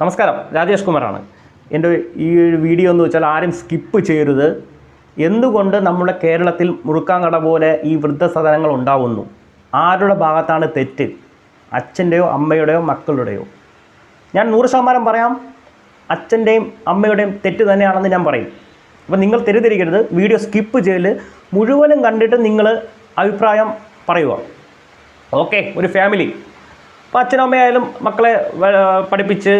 നമസ്കാരം. രാജേഷ് കുമാറാണ്. എന്റെ ഈ ഒരു വീഡിയോ എന്ന് വെച്ചാൽ ആരും സ്കിപ്പ് ചെയ്യരുത്. എന്തുകൊണ്ട് നമ്മുടെ കേരളത്തിൽ മുറുക്കാങ്കട പോലെ ഈ വൃദ്ധസദനങ്ങൾ ഉണ്ടാവുന്നു? ആരുടെ ഭാഗത്താണ് തെറ്റ്? അച്ഛന്റെയോ അമ്മയുടെയോ മക്കളുടെയോ? ഞാൻ നൂറ് ശതമാനം പറയാം. അച്ഛന്റെയും അമ്മയുടെയും തെറ്റ് തന്നെയാണെന്ന് ഞാൻ പറയും. അപ്പം നിങ്ങൾ തെറ്റിദ്ധരിക്കരുത്. വീഡിയോ സ്കിപ്പ് ചെയ്യൽ മുഴുവനും കണ്ടിട്ട് നിങ്ങൾ അഭിപ്രായം പറയുക. ഓക്കെ ഒരു ഫാമിലി അപ്പോൾ അച്ഛനമ്മയായാലും മക്കളെ പഠിപ്പിച്ച്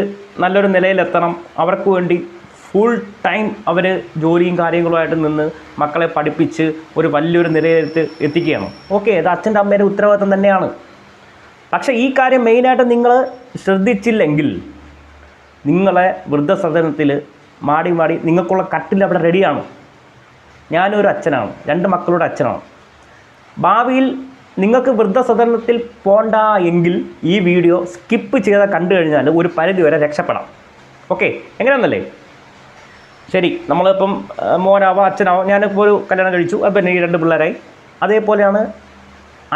നല്ലൊരു നിലയിലെത്തണം. അവർക്ക് വേണ്ടി ഫുൾ ടൈം അവർ ജോലിയും കാര്യങ്ങളുമായിട്ട് നിന്ന് മക്കളെ പഠിപ്പിച്ച് ഒരു വലിയൊരു നിലയിലെത്തി എത്തിക്കുകയാണ് ഓക്കെ അത് അച്ഛന്റെ അമ്മയുടെ ഉത്തരവാദിത്തം തന്നെയാണ്. പക്ഷേ ഈ കാര്യം മെയിനായിട്ട് നിങ്ങൾ ശ്രദ്ധിച്ചില്ലെങ്കിൽ നിങ്ങളെ വൃദ്ധസദനത്തിൽ മാടി മാടി നിങ്ങൾക്കുള്ള കട്ടിൽ അവിടെ റെഡിയാണ് ഞാനൊരു അച്ഛനാണ്. രണ്ട് മക്കളുടെ അച്ഛനാണ്. ഭാവിയിൽ നിങ്ങൾക്ക് വൃദ്ധസദനത്തിൽ പോണ്ട എങ്കിൽ ഈ വീഡിയോ സ്കിപ്പ് ചെയ്ത് കണ്ടു കഴിഞ്ഞാൽ ഒരു പരിധി വരെ രക്ഷപ്പെടാം. ഓക്കെ എങ്ങനെയാണെന്നല്ലേ ശരി നമ്മളിപ്പം മോനാവോ അച്ഛനാവോ. ഞാനിപ്പോൾ ഒരു കല്യാണം കഴിച്ചു. അപ്പം ഈ രണ്ട് പിള്ളേരായി. അതേപോലെയാണ്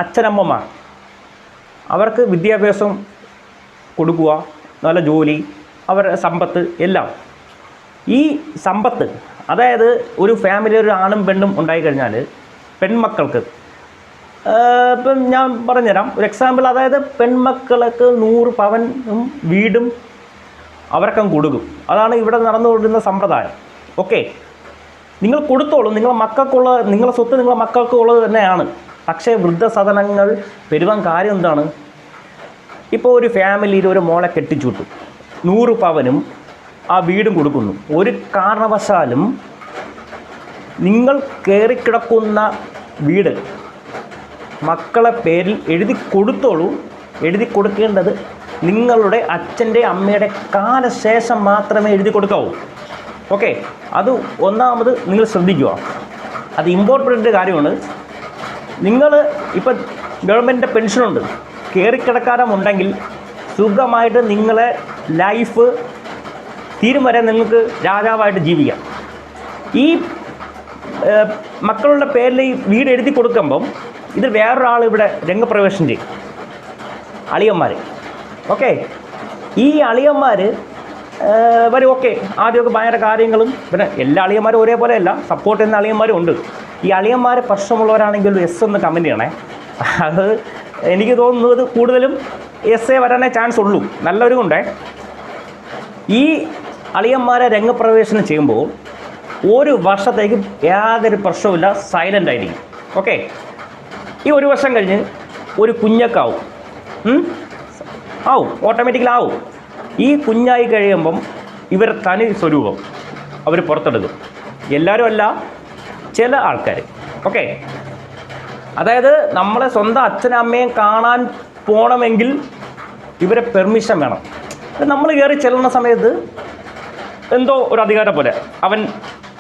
അച്ഛനമ്മമാർ. അവർക്ക് വിദ്യാഭ്യാസം കൊടുക്കുക നല്ല ജോലി അവരുടെ സമ്പത്ത് എല്ലാം. ഈ സമ്പത്ത് അതായത് ഒരു ഫാമിലി ഒരു ആണും പെണ്ണും ഉണ്ടായിക്കഴിഞ്ഞാൽ പെൺമക്കൾക്ക് ഇപ്പം ഞാൻ പറഞ്ഞുതരാം. ഒരു എക്സാമ്പിൾ അതായത് പെൺമക്കൾക്ക് നൂറ് പവനും വീടും അവരൊക്കെ കൊടുക്കും. അതാണ് ഇവിടെ നടന്നുകൊണ്ടിരുന്ന സമ്പ്രദായം. ഓക്കെ നിങ്ങൾ കൊടുത്തോളൂ. നിങ്ങളെ മക്കൾക്കുള്ള നിങ്ങളെ സ്വത്ത് നിങ്ങളെ മക്കൾക്കുള്ളത് തന്നെയാണ്. പക്ഷേ വൃദ്ധസദനങ്ങൾ പെരുവാൻ കാര്യം എന്താണ്? ഇപ്പോൾ ഒരു ഫാമിലിയിൽ ഒരു മോളെ കെട്ടിച്ചുവിട്ടു. നൂറ് പവനും ആ വീടും കൊടുക്കുന്നു. ഒരു കാരണവശാലും നിങ്ങൾ കയറിക്കിടക്കുന്ന വീട് മക്കളെ പേരിൽ എഴുതി കൊടുത്തോളൂ. എഴുതി കൊടുക്കേണ്ടത് നിങ്ങളുടെ അച്ഛന്റെ അമ്മയുടെ കാലശേഷം മാത്രമേ എഴുതി കൊടുക്കാവൂ. ഓക്കെ അത് ഒന്നാമത് നിങ്ങൾ ശ്രദ്ധിക്കുക. അത് ഇമ്പോർട്ടന്റ് കാര്യമാണ്. നിങ്ങൾ ഇപ്പം ഗവൺമെന്റിന്റെ പെൻഷനുണ്ട്. കയറിക്കിടക്കാരമുണ്ടെങ്കിൽ സുഖമായിട്ട് നിങ്ങളെ ലൈഫ് തീരും വരെ നിങ്ങൾക്ക് രാജാവായിട്ട് ജീവിക്കാം. ഈ മക്കളുടെ പേരിൽ ഈ വീട് എഴുതി കൊടുക്കുമ്പം ഇത് വേറൊരാൾ ഇവിടെ രംഗപ്രവേശം ചെയ്യും. അളിയന്മാർ ഓക്കെ? ഈ അളിയന്മാർ വരും. ഓക്കെ. ആദ്യമൊക്കെ ഭയങ്കര കാര്യങ്ങളും. പിന്നെ എല്ലാ അളിയന്മാരും ഒരേപോലെ അല്ല സപ്പോർട്ട് ചെയ്യുന്ന അളിയന്മാരും ഉണ്ട്. ഈ അളിയന്മാർ പ്രശ്നമുള്ളവരാണെങ്കിൽ എസ് എന്ന് കമന്റ് ചെയ്യണേ. അത് എനിക്ക് തോന്നുന്നത് കൂടുതലും എസ് എ വരാനേ ചാൻസ് ഉള്ളൂ. നല്ലൊരു കൊണ്ടേ ഈ അളിയന്മാരെ രംഗപ്രവേശനം ചെയ്യുമ്പോൾ ഒരു വർഷത്തേക്ക് യാതൊരു പ്രശ്നവുമില്ല. സൈലന്റ് ആയിരിക്കും. ഓക്കെ? ഈ ഒരു വർഷം കഴിഞ്ഞ് ഒരു കുഞ്ഞക്കാവും? ആവും. ഓട്ടോമാറ്റിക്കലി ആവും. ഈ കുഞ്ഞായി കഴിയുമ്പം ഇവർ തനി സ്വരൂപം അവർ പുറത്തെടുക്കും. എല്ലാവരും അല്ല ചില ആൾക്കാർ ഓക്കെ അതായത് നമ്മളെ സ്വന്തം അച്ഛനും അമ്മയും കാണാൻ പോകണമെങ്കിൽ ഇവരെ പെർമിഷൻ വേണം. നമ്മൾ കയറി ചെല്ലുന്ന സമയത്ത് എന്തോ ഒരു അധികാരം പോലെ. അവൻ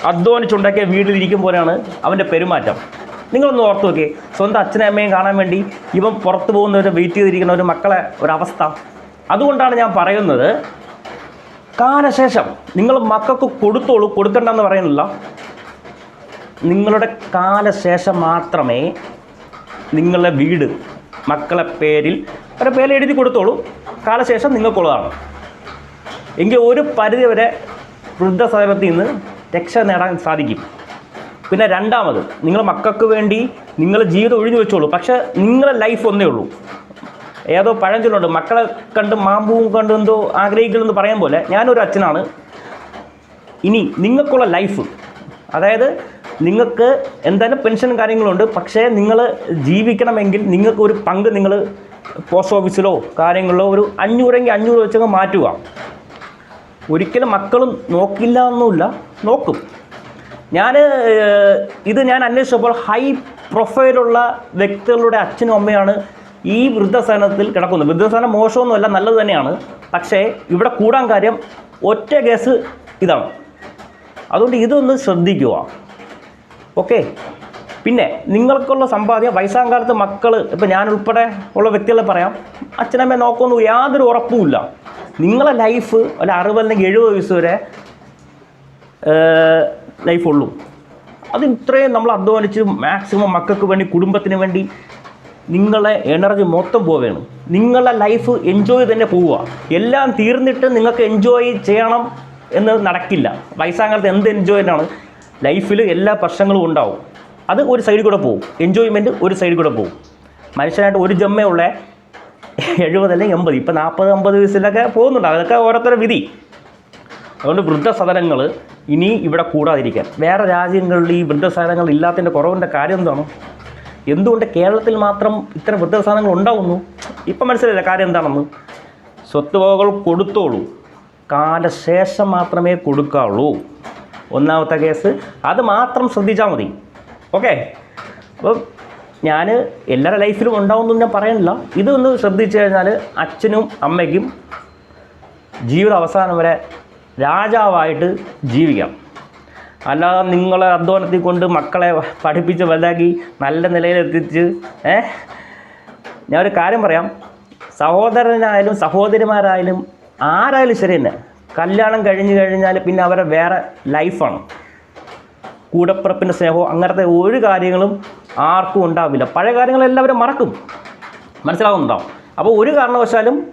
അധ്വാനിച്ചുണ്ടാക്കിയ വീട്ടിലിരിക്കും പോലെയാണ് അവന്റെ പെരുമാറ്റം. നിങ്ങളൊന്ന് ഓർത്ത് നോക്കിയേ. സ്വന്തം അച്ഛനും അമ്മയും കാണാൻ വേണ്ടി ഇവൻ പുറത്ത് പോകുന്നവർ വെയിറ്റ് ചെയ്തിരിക്കുന്ന ഒരു മക്കളെ ഒരവസ്ഥ അതുകൊണ്ടാണ് ഞാൻ പറയുന്നത് കാലശേഷം നിങ്ങൾ മക്കൾക്ക് കൊടുത്തോളൂ കൊടുക്കണ്ടെന്ന് പറയുന്നില്ല. നിങ്ങളുടെ കാലശേഷം മാത്രമേ നിങ്ങളുടെ വീട് മക്കളെ പേരിൽ അവരുടെ പേര് എഴുതി കൊടുത്തോളൂ. കാലശേഷം നിങ്ങൾക്കുള്ളതാണ്. എങ്കിൽ ഒരു പരിധി വരെ വൃദ്ധസദനത്തിൽ നിന്ന് രക്ഷ നേടാൻ സാധിക്കും. പിന്നെ രണ്ടാമത് നിങ്ങൾ മക്കൾക്ക് വേണ്ടി നിങ്ങൾ ജീവിതം ഒഴിഞ്ഞു വെച്ചോളൂ. പക്ഷേ നിങ്ങളെ ലൈഫ് ഒന്നേ ഉള്ളൂ. ഏതോ പഴഞ്ചൊല്ലുണ്ട് മക്കളെ കണ്ട് മാമ്പൂവും കണ്ട് എന്തോ ആഗ്രഹിക്കണമെന്ന് പറയാൻ പോലെ ഞാനൊരു അച്ഛനാണ്. ഇനി നിങ്ങൾക്കുള്ള ലൈഫ് അതായത് നിങ്ങൾക്ക് എന്തായാലും പെൻഷനും കാര്യങ്ങളുണ്ട്. പക്ഷേ നിങ്ങൾ ജീവിക്കണമെങ്കിൽ നിങ്ങൾക്ക് ഒരു പങ്ക് നിങ്ങൾ പോസ്റ്റ് ഓഫീസിലോ കാര്യങ്ങളിലോ ഒരു അഞ്ഞൂറെങ്കിൽ അഞ്ഞൂറ് വെച്ചങ്ങ് മാറ്റുക. ഒരിക്കലും മക്കളും നോക്കില്ല എന്നുമില്ല നോക്കും. ഞാൻ ഇത് ഞാൻ അന്വേഷിച്ചപ്പോൾ ഹൈ പ്രൊഫൈലുള്ള വ്യക്തികളുടെ അച്ഛനും അമ്മയാണ് ഈ വൃദ്ധസദനത്തിൽ കിടക്കുന്നത്. വൃദ്ധസദനം മോശമൊന്നുമല്ല നല്ലത് തന്നെയാണ്. പക്ഷേ ഇവിടെ കൂടാൻ കാര്യം ഒറ്റ കേസ് ഇതാണ്. അതുകൊണ്ട് ഇതൊന്ന് ശ്രദ്ധിക്കുക. ഓക്കെ? പിന്നെ നിങ്ങൾക്കുള്ള സമ്പാദ്യം വയസ്സാം കാലത്ത് മക്കൾ ഇപ്പം ഞാൻ ഉൾപ്പെടെ ഉള്ള വ്യക്തികളെ പറയാം അച്ഛനമ്മയെ നോക്കൊന്നും യാതൊരു ഉറപ്പുമില്ല. നിങ്ങളെ ലൈഫ് ഒരു അറുപത് അല്ലെങ്കിൽ എഴുപത് വയസ്സ് വരെ ലൈഫുള്ളൂ അത് ഇത്രയും നമ്മൾ അധ്വാനിച്ച് മാക്സിമം മക്കൾക്ക് വേണ്ടി കുടുംബത്തിന് വേണ്ടി നിങ്ങളെ എനർജി മൊത്തം പോവുകയാണ് നിങ്ങളെ ലൈഫ് എൻജോയ് തന്നെ പോവുക. എല്ലാം തീർന്നിട്ട് നിങ്ങൾക്ക് എൻജോയ് ചെയ്യണം എന്ന് നടക്കില്ല. വയസ്സാകാലത്ത് എന്ത് എൻജോയ്മെന്റാണ് ലൈഫിൽ എല്ലാ പ്രശ്നങ്ങളും ഉണ്ടാവും. അത് ഒരു സൈഡിൽ കൂടെ പോകും എൻജോയ്മെന്റ് ഒരു സൈഡിൽ കൂടെ പോകും മനുഷ്യനായിട്ട് ഒരു ജമ്മേ ഉള്ള എഴുപത് അല്ലെങ്കിൽ എൺപത്. ഇപ്പം നാൽപ്പത് അമ്പത് വയസ്സിലൊക്കെ പോകുന്നുണ്ട്. അതൊക്കെ ഓരോരുത്തരുടെ വിധി. അതുകൊണ്ട് വൃദ്ധസദനങ്ങൾ ഇനി ഇവിടെ കൂടാതിരിക്കാൻ. വേറെ രാജ്യങ്ങളിൽ ഈ വൃദ്ധസാധനങ്ങൾ ഇല്ലാത്തതിന്റെ കുറവിന്റെ കാര്യം എന്താണ്? എന്തുകൊണ്ട് കേരളത്തിൽ മാത്രം ഇത്തരം വൃദ്ധസാധനങ്ങൾ ഉണ്ടാവുന്നു? ഇപ്പം മനസ്സിലായില്ല കാര്യം എന്താണെന്ന്? സ്വത്തുവകകൾ കൊടുത്തോളൂ. കാലശേഷം മാത്രമേ കൊടുക്കാവുള്ളൂ. ഒന്നാമത്തെ കേസ് അത് മാത്രം ശ്രദ്ധിച്ചാൽ മതി. ഓക്കെ? അപ്പോൾ ഞാൻ എല്ലാവരുടെ ലൈഫിലും ഉണ്ടാവുമെന്നും ഞാൻ പറയുന്നില്ല ഇതൊന്ന് ശ്രദ്ധിച്ചു കഴിഞ്ഞാൽ അച്ഛനും അമ്മയ്ക്കും ജീവിത അവസാനം വരെ രാജാവായിട്ട് ജീവിക്കാം. അല്ലാതെ നിങ്ങളെ അധ്വാനത്തിൽ കൊണ്ട് മക്കളെ പഠിപ്പിച്ച് വലുതാക്കി നല്ല നിലയിലെത്തിച്ച് ഏ? ഞാൻ ഒരു കാര്യം പറയാം. സഹോദരനായാലും സഹോദരിമാരായാലും ആരായാലും ശരി തന്നെ. കല്യാണം കഴിഞ്ഞ് കഴിഞ്ഞാൽ പിന്നെ അവരെ വേറെ ലൈഫാണ്. കൂടപ്പിറപ്പിന്റെ സ്നേഹമോ അങ്ങനത്തെ ഒരു കാര്യങ്ങളും ആർക്കും ഉണ്ടാവില്ല. പഴയ കാര്യങ്ങളെല്ലാവരും മറക്കും. മനസ്സിലാവുന്നുണ്ടാവും അപ്പോൾ ഒരു കാരണവശാലും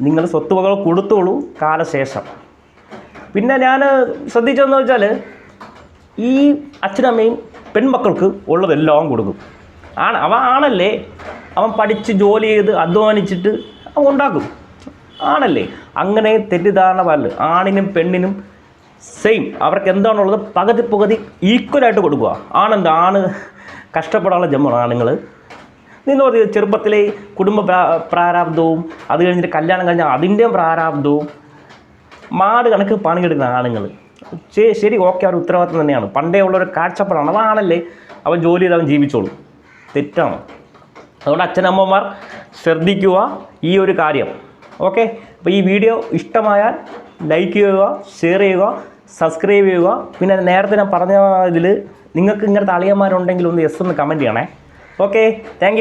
നിങ്ങൾ സ്വത്തുവകൾ കൊടുത്തോളൂ കാലശേഷം. പിന്നെ ഞാൻ ശ്രദ്ധിച്ചതെന്ന് വെച്ചാൽ ഈ അച്ഛനമ്മയും പെൺമക്കൾക്ക് ഉള്ളതെല്ലാം കൊടുക്കും. ആണ് അവൻ ആണല്ലേ അവൻ പഠിച്ച് ജോലി ചെയ്ത് അധ്വാനിച്ചിട്ട് അവൻ ഉണ്ടാക്കും. ആണല്ലേ? അങ്ങനെ തെറ്റിദ്ധാരണ പാടില്ല ആണിനും പെണ്ണിനും സെയിം അവർക്ക് എന്താണുള്ളത് പകുതി പകുതി ഈക്വലായിട്ട് കൊടുക്കുക. ആണെന്താ? ആണ്. കഷ്ടപ്പെടാനുള്ള ജന്മമാണ് ആണുങ്ങൾ നിന്ന് പറയും ചെറുപ്പത്തിലെ കുടുംബ പ്രാ- പ്രാരാബ്ദവും അത് കഴിഞ്ഞിട്ട് കല്യാണം കഴിഞ്ഞാൽ അതിന്റെയും പ്രാരാബ്ദവും മാട് കണക്ക് പണിയെടുക്കുന്ന ആണുങ്ങൾ. ശരി ശരി ഓക്കെ അവർ ഉത്തരവാദിത്തം തന്നെയാണ്. പണ്ടേ ഉള്ള ഒരു കാഴ്ചപ്പാടാണ്. അതാണല്ലേ അവൻ ജോലി ചെയ്ത് അവൻ ജീവിച്ചോളും. തെറ്റാണ്. അതുകൊണ്ട് അച്ഛനമ്മമാർ ശ്രദ്ധിക്കുക ഈ ഒരു കാര്യം. ഓക്കെ? അപ്പോൾ ഈ വീഡിയോ ഇഷ്ടമായാൽ ലൈക്ക് ചെയ്യുക ഷെയർ ചെയ്യുക സബ്സ്ക്രൈബ് ചെയ്യുക. പിന്നെ നേരത്തെ ഞാൻ പറഞ്ഞ ഇതിൽ നിങ്ങൾക്ക് ഇങ്ങനത്തെ അളിയന്മാരുണ്ടെങ്കിൽ ഒന്ന് എസ് ഒന്ന് കമന്റ് ചെയ്യണേ. Okay thank